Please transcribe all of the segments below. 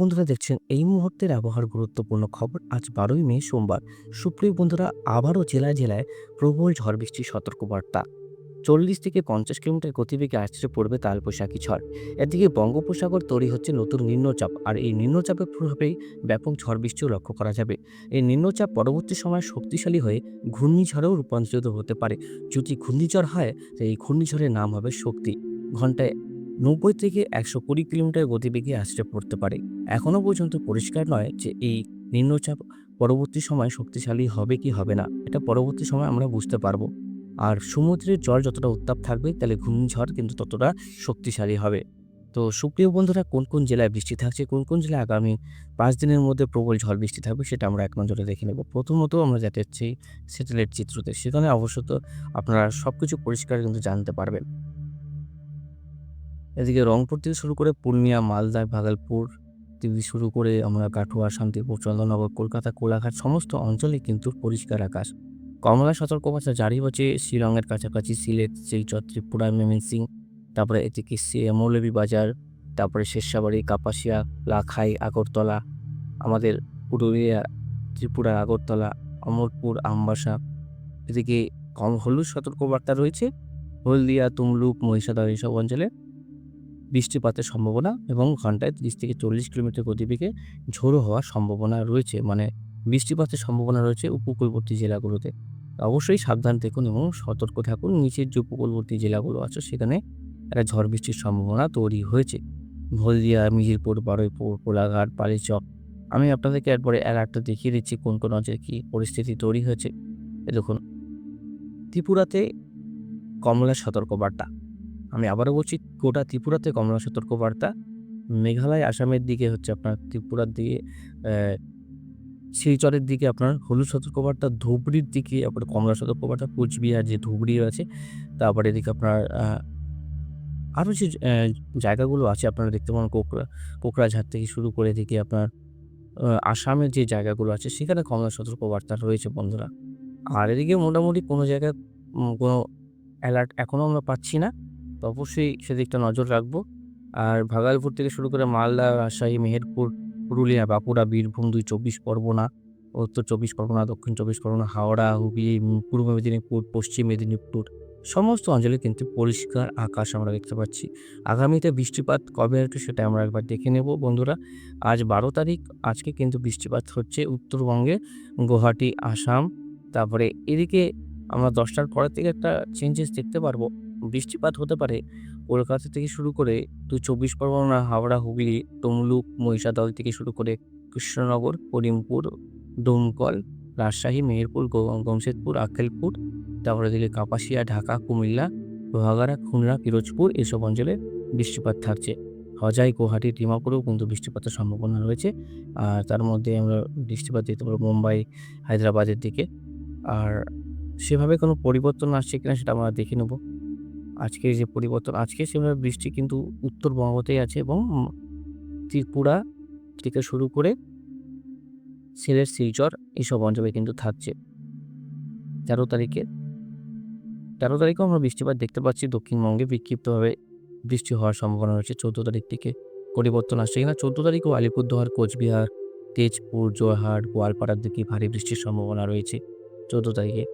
বন্ধুরা দেখছেন, এই মুহূর্তের আবহাওয়ার গুরুত্বপূর্ণ খবর আজ বারোই মে, সোমবার। সুপ্রিয় বন্ধুরা, আবারও জেলায় জেলায় প্রবল ঝড় বৃষ্টির সতর্কবার্তা। চল্লিশ থেকে পঞ্চাশ কিলোমিটার গতিবেগে আসছে পড়বে তালবৈশাখী ঝড়। এদিকে বঙ্গোপসাগর তৈরি হচ্ছে নতুন নিম্নচাপ, আর এই নিম্নচাপের প্রভাবেই ব্যাপক ঝড় বৃষ্টিও লক্ষ্য করা যাবে। এই নিম্নচাপ পরবর্তী সময় শক্তিশালী হয়ে ঘূর্ণিঝড়েও রূপান্তরিত হতে পারে। যদি ঘূর্ণিঝড় হয় তো এই ঘূর্ণিঝড়ের নাম হবে শক্তি। ঘন্টায় নব্বই থেকে একশো কুড়ি কিলোমিটার গতিবেগে আসতে পড়তে পারে। এখনও পর্যন্ত পরিষ্কার নয় যে এই নিম্নচাপ পরবর্তী সময় শক্তিশালী হবে কি হবে না, এটা পরবর্তী সময় আমরা বুঝতে পারব। আর সমুদ্রের জল যতটা উত্তাপ থাকবে, তাহলে ঘূর্ণিঝড় কিন্তু ততটা শক্তিশালী হবে। তো সুপ্রিয় বন্ধুরা, কোন কোন জেলায় বৃষ্টি থাকছে, কোন কোন জেলায় আগামী পাঁচ দিনের মধ্যে প্রবল ঝড় বৃষ্টি থাকবে, সেটা আমরা এক নজরে দেখে নেব। প্রথমত আমরা যেতে হচ্ছে, স্যাটেলাইট চিত্রতে, সেখানে অবশ্যই তো আপনারা সব কিছু পরিষ্কার কিন্তু জানতে পারবেন। এদিকে রংপুর থেকে শুরু করে পূর্ণিয়া, মালদা, ভাগলপুর থেকে শুরু করে আমরা কাঠুয়া, শান্তিপুর, চন্দননগর, কলকাতা, কোলাঘাট সমস্ত অঞ্চলে কিন্তু পরিষ্কার আকাশ। কমলা, সতর্কবার্তা জারি হচ্ছে শিলংয়ের কাছাকাছি সিলেট শিলচর ত্রিপুরা ময়মনসিং তারপরে এদিকে মৌলভী বাজার, তারপরে শেরশাবাড়ি, কাপাসিয়া, লাখাই, আগরতলা, আমাদের পুরুলিয়া, ত্রিপুরা, আগরতলা, অমরপুর, আমবাসা, এদিকে কম হলুদ সতর্কবার্তা রয়েছে, হলদিয়া, তুমলুক, মহিষাদল, এইসব অঞ্চলে বৃষ্টিপাতের সম্ভাবনা এবং ঘন্টায় তিরিশ থেকে চল্লিশ কিলোমিটার গতিবেগে ঝোড়ো হওয়ার সম্ভাবনা রয়েছে মানে বৃষ্টিপাতের সম্ভাবনা রয়েছে উপকূলবর্তী জেলাগুলোতে। অবশ্যই সাবধান থাকুন এবং সতর্ক থাকুন, নিচের যে উপকূলবর্তী জেলাগুলো আছে সেখানে একটা ঝড় বৃষ্টির সম্ভাবনা তৈরি হয়েছে। হলদিয়া মিহিরপুর বারুইপুর, কোলাঘাট, পালিচক। আমি আপনাদেরকে একবারে অ্যালার্টটা দেখিয়ে দিচ্ছি, কোন কোন অঞ্চলে কী পরিস্থিতি তৈরি হয়েছে। দেখুন। ত্রিপুরাতে কমলা সতর্কবার্তা। আমি আবারও বলছি, গোটা ত্রিপুরাতে কমলা সতর্কবার্তা। মেঘালয় আসামের দিকে হচ্ছে আপনার ত্রিপুরার দিকে শিলচরের দিকে আপনার হলুদ সতর্কবার্তা, ধুবড়ির দিকে আপনার কমলা সতর্কবার্তা, কুচবিহার যে ধুবড়ি আছে তারপরে এদিকে আপনার আরও যে জায়গাগুলো আছে আপনারা দেখতে পান, কোকরা, কোকরাঝাড় থেকে শুরু করে এদিকে আপনার আসামের যে জায়গাগুলো আছে, সেখানে কমলা সতর্কবার্তা রয়েছে বন্ধুরা। আর এদিকে মোটামুটি কোনো জায়গায় কোনো অ্যালার্ট এখনও আমরা পাচ্ছি না। তো অবশ্যই সেদিকটা নজর রাখব। আর ভাগালপুর থেকে শুরু করে মালদা, রাজশাহী, মেহেরপুর, পুরুলিয়া, বাঁকুড়া, বীরভূম দুই চব্বিশ পরগনা, উত্তর চব্বিশ পরগনা, দক্ষিণ চব্বিশ পরগনা, হাওড়া, হুগলি পূর্ব মেদিনীপুর, পশ্চিম মেদিনীপুর, সমস্ত অঞ্চলে কিন্তু পরিষ্কার আকাশ আমরা দেখতে পাচ্ছি। আগামীতে বৃষ্টিপাত কবে আসবে সেটা আমরা একবার দেখে নেব বন্ধুরা। আজ বারো তারিখ, আজকে কিন্তু বৃষ্টিপাত হচ্ছে উত্তরবঙ্গে, গুয়াহাটি, আসাম, তারপরে এদিকে আমরা দশটার পরের থেকে একটা চেঞ্জেস দেখতে পারব। বৃষ্টিপাত হতে পারে, কলকাতা থেকে শুরু করে দু চব্বিশ পরগনা, হাওড়া, হুগলি, তমলুক, মহিষাদল থেকে শুরু করে কৃষ্ণনগর, করিমপুর, দমকল, রাজশাহী, মেহেরপুর গমশেদপুর, আক্কেলপুর, তারপরে দিকে কাপাসিয়া, ঢাকা, কুমিল্লা, লোহাগাড়া, খুলনা, পিরোজপুর এসব অঞ্চলে বৃষ্টিপাত থাকছে। হজাই, গুয়াহাটি, ডিমাপুরেও কিন্তু বৃষ্টিপাতের সম্ভাবনা রয়েছে। আর তার মধ্যে আমরা বৃষ্টিপাত দেখতে পারব মুম্বাই, হায়দ্রাবাদের দিকে। আর সেভাবে কোনো পরিবর্তন আসছে কিনা সেটা আমরা দেখে নেব। আজকে যে পরিবর্তন, আজকে সেভাবে বৃষ্টি কিন্তু উত্তরবঙ্গতেই আছে এবং ত্রিপুরা থেকে শুরু করে সিলেট, শিলচর এইসব অঞ্চলে কিন্তু থাকছে। তেরো তারিখে, তেরো তারিখেও আমরা বৃষ্টিপাত দেখতে পাচ্ছি। দক্ষিণবঙ্গে বিক্ষিপ্তভাবে বৃষ্টি হওয়ার সম্ভাবনা রয়েছে। চৌদ্দ তারিখ থেকে পরিবর্তন আসছে কিনা? চৌদ্দ তারিখও আলিপুরদুয়ার, কোচবিহার, তেজপুর জোরহাট গোয়ালপাড়ার দিকে ভারী বৃষ্টির সম্ভাবনা রয়েছে। চৌদ্দ তারিখে,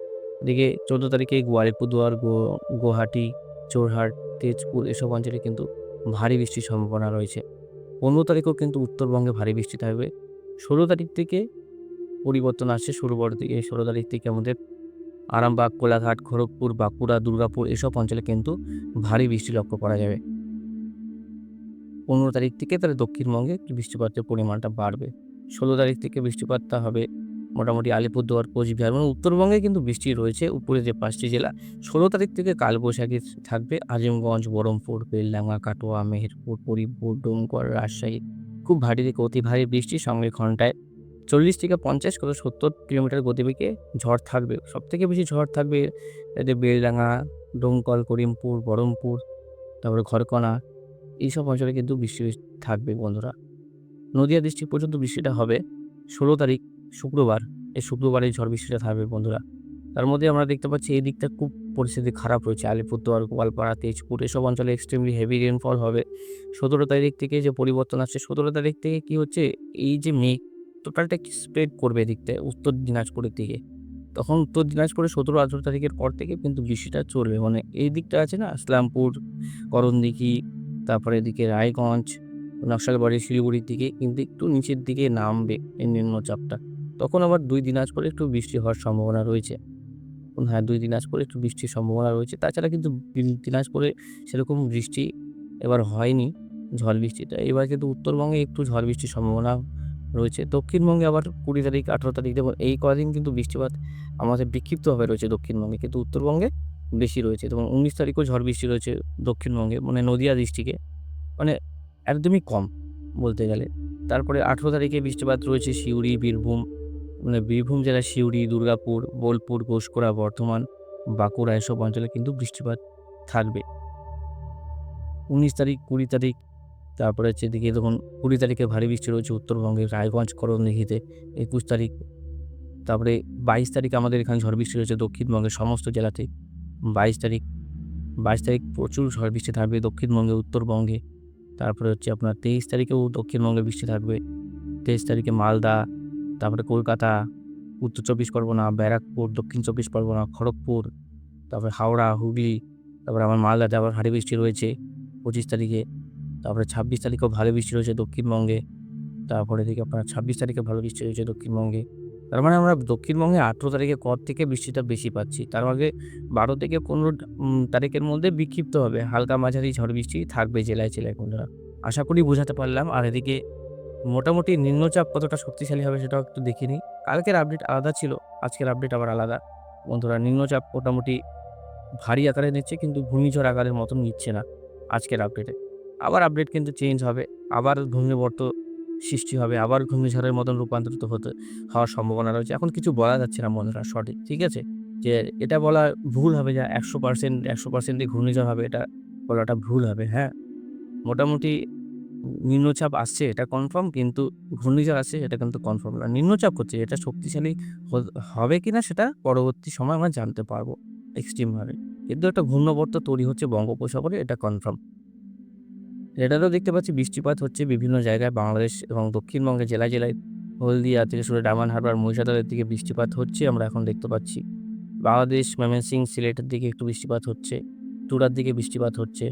এদিকে চৌদ্দ তারিখে আলিপুরদুয়ার গুয়াহাটি জোরহাট তেজপুর এসব অঞ্চলে কিন্তু ভারী বৃষ্টির সম্ভাবনা রয়েছে। পনেরো তারিখেও কিন্তু উত্তরবঙ্গে ভারী বৃষ্টি থাকবে। ষোলো তারিখ থেকে পরিবর্তন আসছে ষোলো বড় থেকে ষোলো তারিখ থেকে আমাদের আরামবাগ, কোলাঘাট, খড়গপুর, বাঁকুড়া, দুর্গাপুর এসব অঞ্চলে কিন্তু ভারী বৃষ্টি লক্ষ্য করা যাবে। পনেরো তারিখ থেকে তাহলে দক্ষিণবঙ্গে বৃষ্টিপাতের পরিমাণটা বাড়বে। ষোলো তারিখ থেকে বৃষ্টিপাতটা হবে মোটামুটি আলিপুরদুয়ার, কোচবিহার মানে উত্তরবঙ্গে কিন্তু বৃষ্টি রয়েছে। উপরে যে পাঁচটি জেলা, ষোলো তারিখ থেকে কালবৈশাখী থাকবে। আজিমগঞ্জ বহরমপুর বেলডাঙ্গা, কাটোয়া, মেহেরপুর পরিপুর ডোমকর রাজশাহী। খুব ভারী থেকে অতি ভারী বৃষ্টির সঙ্গে ঘন্টায় চল্লিশ থেকে পঞ্চাশ কত সত্তর কিলোমিটার গতিবেগে ঝড় থাকবে। সব থেকে বেশি ঝড় থাকবে এতে বেলডাঙ্গা, ডোমকল, করিমপুর বহরমপুর তারপরে ঘরকণা এইসব অঞ্চলে কিন্তু বৃষ্টি থাকবে বন্ধুরা। নদিয়া ডিস্ট্রিক্ট পর্যন্ত বৃষ্টিটা হবে। ষোলো তারিখ শুক্রবার, এই শুক্রবারে ঝড় বৃষ্টিটা থাকবে বন্ধুরা। তার মধ্যে আমরা দেখতে পাচ্ছি এই দিকটা খুব পরিস্থিতি খারাপ রয়েছে। আলিপুরদুয়ার, গোয়ালপাড়া, তেজপুর, এসব অঞ্চলে এক্সট্রিমলি হেভি রেনফল হবে। সতেরো তারিখ থেকে যে পরিবর্তন আসছে, সতেরো তারিখ থেকে কি হচ্ছে, এই যে মেঘ টোটালটা স্প্রেড করবে এদিক থেকে উত্তর দিনাজপুরের দিকে? তখন উত্তর দিনাজপুরে সতেরো, আঠেরো তারিখের পর থেকে কিন্তু বৃষ্টিটা চলবে। মানে এই দিকটা আছে না ইসলামপুর করণদিঘি, তারপরে এদিকে রায়গঞ্জ, নকশালবাড়ি, শিলিগুড়ির দিকে কিন্তু একটু নিচের দিকে নামবে এই নিম্নচাপটা। তখন আবার দুই দিনাজপুরে একটু বৃষ্টি হওয়ার সম্ভাবনা রয়েছে। হ্যাঁ দুই দিনাজপুরে একটু বৃষ্টির সম্ভাবনা রয়েছে। তাছাড়া কিন্তু দিন- দিনাজপুরে সেরকম বৃষ্টি এবার হয়নি, ঝড় বৃষ্টিটা। এবার কিন্তু উত্তরবঙ্গে একটু ঝড় বৃষ্টির সম্ভাবনা রয়েছে। দক্ষিণবঙ্গে আবার কুড়ি তারিখ, আঠেরো তারিখ দেখুন, এই কদিন কিন্তু বৃষ্টিপাত আমাদের বিক্ষিপ্তভাবে রয়েছে দক্ষিণবঙ্গে। কিন্তু উত্তরবঙ্গে বেশি রয়েছে। এবং উনিশ তারিখও ঝড় বৃষ্টি রয়েছে দক্ষিণবঙ্গে মানে নদিয়া ডিস্ট্রিক্টে মানে একদমই কম বলতে গেলে। তারপরে আঠেরো তারিখে বৃষ্টিপাত রয়েছে সিউড়ি বীরভূম বীরভূম জেলার সিউড়ি, দুর্গাপুর, বোলপুর, ঘোষকরা, বর্ধমান, বাঁকুড়া এসব অঞ্চলে কিন্তু বৃষ্টিপাত থাকবে। উনিশ তারিখ, কুড়ি তারিখ, তারপরে হচ্ছে এদিকে দেখুন কুড়ি তারিখে ভারী বৃষ্টি রয়েছে উত্তরবঙ্গে রায়গঞ্জ করণদিঘিতে একুশ তারিখ, তারপরে বাইশ তারিখ আমাদের এখানে ঝড় বৃষ্টি রয়েছে দক্ষিণবঙ্গের সমস্ত জেলাতে। বাইশ তারিখ বাইশ তারিখ প্রচুর ঝড় বৃষ্টি থাকবে দক্ষিণবঙ্গে, উত্তরবঙ্গে, তারপরে হচ্ছে আপনার তেইশ তারিখেও দক্ষিণবঙ্গে বৃষ্টি থাকবে। তেইশ তারিখে মালদা তারপরে কলকাতা, উত্তর চব্বিশ পরগনা, ব্যারাকপুর, দক্ষিণ চব্বিশ পরগনা, খড়গপুর, তারপরে হাওড়া, হুগলি, তারপরে আমার মালদাতে আবার ভারী বৃষ্টি রয়েছে পঁচিশ তারিখে, তারপরে ছাব্বিশ তারিখেও ভালো বৃষ্টি রয়েছে দক্ষিণবঙ্গে, তারপরে থেকে আপনার ছাব্বিশ তারিখে ভালো বৃষ্টি রয়েছে দক্ষিণবঙ্গে। তার মানে আমরা দক্ষিণবঙ্গে আঠেরো তারিখের কর থেকে বৃষ্টিটা বেশি পাচ্ছি। তার আগে বারো থেকে পনেরো তারিখের মধ্যে বিক্ষিপ্ত হবে। হালকা মাঝারি ঝড় বৃষ্টি থাকবে জেলায় জেলায় বন্ধুরা আশা করি বোঝাতে পারলাম। আর এদিকে মোটামুটি নিম্নচাপ কতটা শক্তিশালী হবে সেটাও একটু দেখে নিই। কালকের আপডেট আলাদা ছিল, আজকের আপডেট আবার আলাদা। বন্ধুরা, নিম্নচাপ মোটামুটি ভারী আকারে নিচ্ছে কিন্তু ঘূর্ণিঝড় আকারের মতন নিচ্ছে না আজকের আপডেটে আবার আপডেট কিন্তু চেঞ্জ হবে, আবার ঘূর্ণিবর্ত সৃষ্টি হবে, আবার ঘূর্ণিঝড়ের মতন রূপান্তরিত হতে হওয়ার সম্ভাবনা রয়েছে। এখন কিছু বলা যাচ্ছে না বন্ধুরা, সঠিক, ঠিক আছে? যে এটা বলা ভুল হবে যা একশো পার্সেন্ট একশো পার্সেন্টই ঘূর্ণিঝড় হবে, এটা বলাটা ভুল হবে হ্যাঁ? মোটামুটি নিম্নচাপ আসছে এটা কনফার্ম কিন্তু ঘূর্ণিঝড় আসছে এটা কিন্তু কনফার্ম না। নিম্নচাপ করছে এটা শক্তিশালী হবে কিনা সেটা পরবর্তী সময় আমরা জানতে পারব এক্সট্রিমভাবে কিন্তু একটা ঘূর্ণবর্ত তৈরি হচ্ছে বঙ্গোপসাগরে, এটা কনফার্ম এটাতেও দেখতে পাচ্ছি, বৃষ্টিপাত হচ্ছে বিভিন্ন জায়গায় বাংলাদেশ এবং দক্ষিণবঙ্গের জেলায় জেলায়। হলদিয়া থেকে শুরু ডামান হারবার, মহিষাদলের দিকে বৃষ্টিপাত হচ্ছে, আমরা এখন দেখতে পাচ্ছি। বাংলাদেশ ময়মনসিং সিলেটের দিকে একটু বৃষ্টিপাত হচ্ছে, চূড়ার দিকে বৃষ্টিপাত হচ্ছে।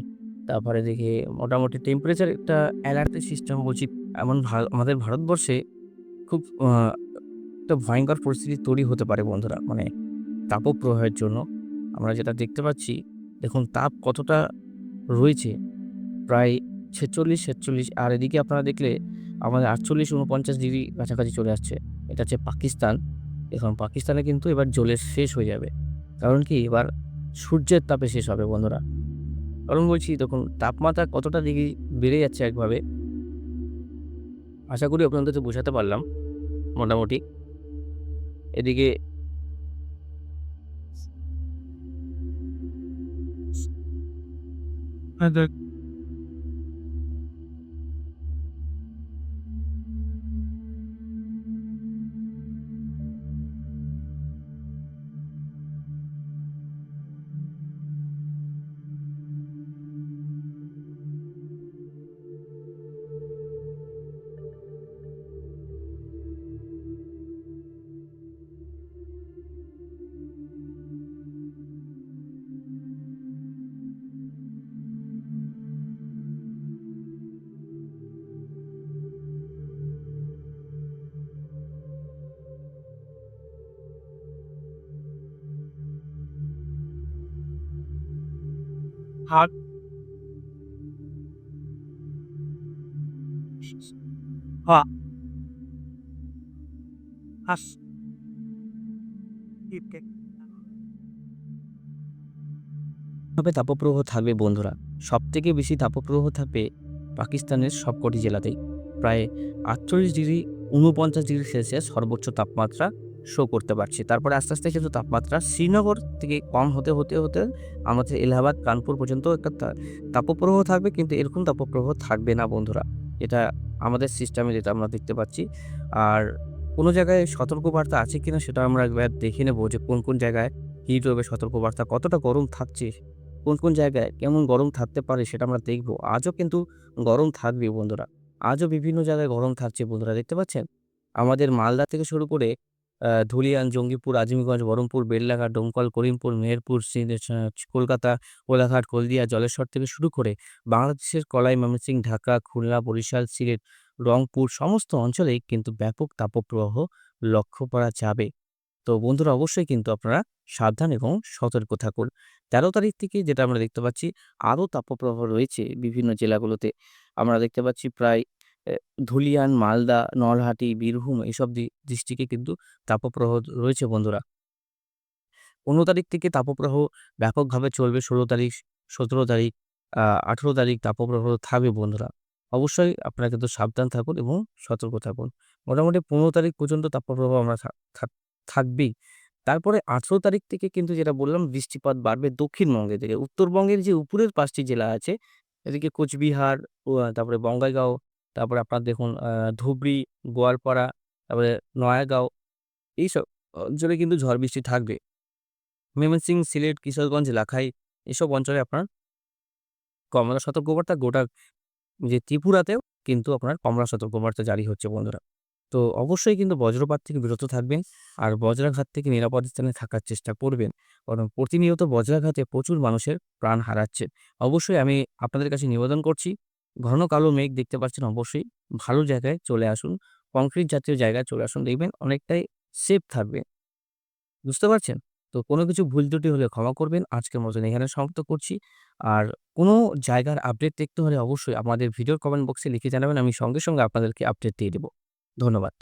তারপরে দেখে মোটামুটি টেম্পারেচার একটা অ্যালার্টের সিস্টেম বলছি। এমন আমাদের ভারতবর্ষে খুব একটা ভয়ঙ্কর পরিস্থিতি তৈরি হতে পারে বন্ধুরা। মানে তাপপ্রবাহের জন্য আমরা যেটা দেখতে পাচ্ছি, দেখুন তাপ কতটা রয়েছে, প্রায় ছেচল্লিশ ছেচল্লিশ আর এদিকে আপনারা দেখলে আমাদের আটচল্লিশ, উনপঞ্চাশ ডিগ্রি কাছাকাছি চলে আসছে। এটা হচ্ছে পাকিস্তান। এখন পাকিস্তানে কিন্তু এবার জলের শেষ হয়ে যাবে। কারণ কি? এবার সূর্যের তাপে শেষ হবে বন্ধুরা। কারণ বলছি তখন তাপমাত্রা কতটা ডিগ্রি বেড়ে যাচ্ছে একভাবে? আশা করি আপনাদের তো বোঝাতে পারলাম, মোটামুটি। এদিকে হাত। হা। হাস। ভাবে তাপপ্রবাহ থাকবে, বন্ধুরা। সব থেকে বেশি তাপপ্রবাহ থাকবে পাকিস্তানের সবকটি জেলাতেই। প্রায় আটচল্লিশ ডিগ্রি উনপঞ্চাশ ডিগ্রি সেলসিয়াস সর্বোচ্চ তাপমাত্রা শো করতে পারছি তারপরে আস্তে আস্তে কিন্তু তাপমাত্রা শ্রীনগর থেকে কম হতে হতে হতে আমাদের এলাহাবাদ কানপুর পর্যন্ত একটা তাপপ্রবাহ থাকবে কিন্তু এরকম তাপপ্রবাহ থাকবে না বন্ধুরা এটা আমাদের সিস্টেমে যেটা আমরা দেখতে পাচ্ছি আর কোনো জায়গায় সতর্কবার্তা আছে কিনা সেটা আমরা একবার দেখে নেব যে কোন কোন জায়গায় হিট ওয়েভের সতর্কবার্তা কতটা গরম থাকছে, কোন, কোন জায়গায় কেমন গরম থাকতে পারে সেটা আমরা দেখব। আজও কিন্তু গরম থাকবে বন্ধুরা। আজও বিভিন্ন জায়গায় গরম থাকছে বন্ধুরা দেখতে পাচ্ছেন? আমাদের মালদা থেকে শুরু করে ধুলিয়ান, জঙ্গিপুর, আজিমগঞ্জ, বহরমপুর, বেলডাঙ্গা, ডোমকল, করিমপুর, মেহেরপুর, কলকাতা, কোলাঘাট, হলদিয়া, জলেশ্বর থেকে শুরু করে বাংলাদেশের কলাই, ময়মনসিংহ, ঢাকা, খুলনা, বরিশাল, সিলেট, রংপুর সমস্ত অঞ্চলেই কিন্তু ব্যাপক তাপপ্রবাহ লক্ষ্য করা যাবে। তো বন্ধুরা অবশ্যই কিন্তু আপনারা সাবধান এবং সতর্ক থাকুন। ১৩ তারিখ থেকে যেটা আমরা দেখতে পাচ্ছি আরও তাপপ্রবাহ রয়েছে বিভিন্ন জেলাগুলোতে। আমরা দেখতে পাচ্ছি প্রায় ধুলিয়ান, মালদা, নলহাটি, বীরভূম এইসব ডি ডিস্ট্রিক্টে কিন্তু তাপপ্রবাহ রয়েছে বন্ধুরা। ১৫ তারিখ থেকে তাপপ্রবাহ ব্যাপকভাবে চলবে। ১৬ তারিখ, ১৭ তারিখ, আ ১৮ তারিখ তাপপ্রবাহ থাকবে বন্ধুরা। অবশ্যই আপনারা কিন্তু সাবধান থাকুন এবং সতর্ক থাকুন। মোটামুটি ১৫ তারিখ পর্যন্ত তাপপ্রবাহ আমরা থাক থাকবেই। তারপরে ১৮ তারিখ থেকে কিন্তু যেটা বললাম বৃষ্টিপাত বাড়বে দক্ষিণবঙ্গের দিকে। উত্তরবঙ্গের যে উপরের পাঁচটি জেলা আছে এদিকে কোচবিহার, ও তারপরে বঙ্গাইগাঁও, তারপরে আপনার দেখুন ধুবড়ি, গোয়ালপাড়া, তারপরে নয়াগাঁও এইসব অঞ্চলে কিন্তু ঝড় বৃষ্টি থাকবে। ময়মনসিংহ, সিলেট, কিশোরগঞ্জ, লাখাই এসব অঞ্চলে আপনার কমলা সতর্কবার্তা গোটা যে ত্রিপুরাতেও কিন্তু আপনার কমলা সতর্কবার্তা জারি হচ্ছে বন্ধুরা। তো অবশ্যই কিন্তু বজ্রপাত থেকে বিরত থাকবেন। আর বজ্রাঘাত থেকে নিরাপদ স্থানে থাকার চেষ্টা করবেন। কারণ প্রতিনিয়ত বজ্রাঘাতে প্রচুর মানুষের প্রাণ হারাচ্ছে। অবশ্যই আমি আপনাদের কাছে নিবেদন করছি, ঘন কালো মেঘ দেখতে পাচ্ছেন অবশ্যই ভালো জায়গায় চলে আসুন। কংক্রিট জাতীয় জায়গায় চলে আসুন। দেখবেন অনেকটাই সেফ থাকবে বুঝতে পারছেন? তো কোনো কিছু ভুল ত্রুটি হলে ক্ষমা করবেন। আজকের মতন এখানে সমাপ্ত করছি। আর কোনো জায়গার আপডেট দেখতে হলে অবশ্যই আমাদের ভিডিওর কমেন্ট বক্সে লিখে জানাবেন। আমি সঙ্গে, সঙ্গে আপনাদেরকে আপডেট দিয়ে দেবো ধন্যবাদ।